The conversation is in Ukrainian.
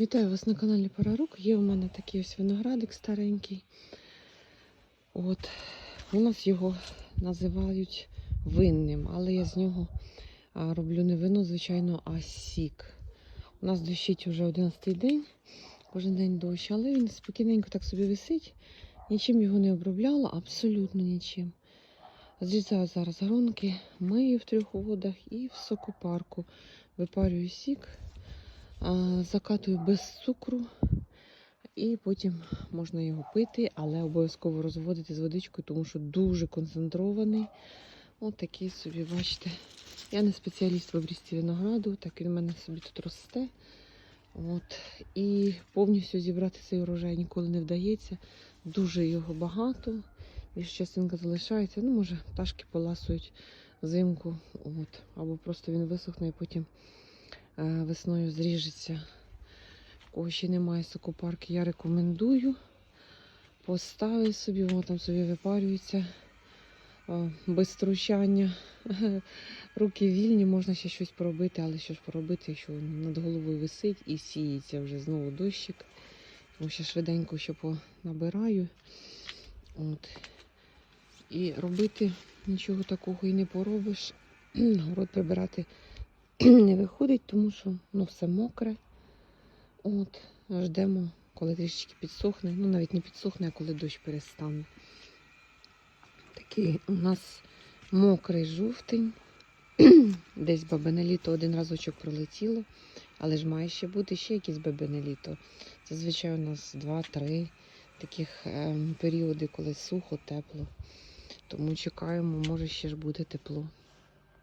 Вітаю вас на каналі Парарук. Є у мене такий ось виноградик старенький. От. У нас його називають винним, але я з нього роблю не вино, звичайно, а сік. У нас дощить вже 11 день, кожен день дощ, але він спокійненько так собі висить. Нічим його не обробляла, абсолютно нічим. Зрізаю зараз гронки, мию в трьох водах і в сокопарку. Випарюю сік, закатую без цукру, і потім можна його пити, але обов'язково розводити з водичкою, тому що дуже концентрований. Ось такий собі, бачите. Я не спеціаліст в обрізці винограду, так він у мене собі тут росте. От. І повністю зібрати цей урожай ніколи не вдається. Дуже його багато. І частинка залишається. Ну, може, пташки поласують взимку. От. Або просто він висохне і потім весною зріжеться. У кого ще немає сокопарки, я рекомендую. Поставив собі, воно там собі випарюється е, без стручання. Руки вільні, можна ще щось поробити, але що ж поробити, якщо над головою висить і сіється вже знову дощик. Тому ще швиденько ще понабираю. От. І робити нічого такого і не поробиш. Город прибирати не виходить, тому що ну, все мокре. От, ждемо, коли трішечки підсохне. Ну, навіть не підсохне, а коли дощ перестане. Такий у нас мокрий жовтень. Десь бабине літо один разочок пролетіло, але ж має ще бути ще якісь бабине літо. Зазвичай у нас два-три таких ем, періоди, коли сухо, тепло. Тому чекаємо, може ще ж буде тепло.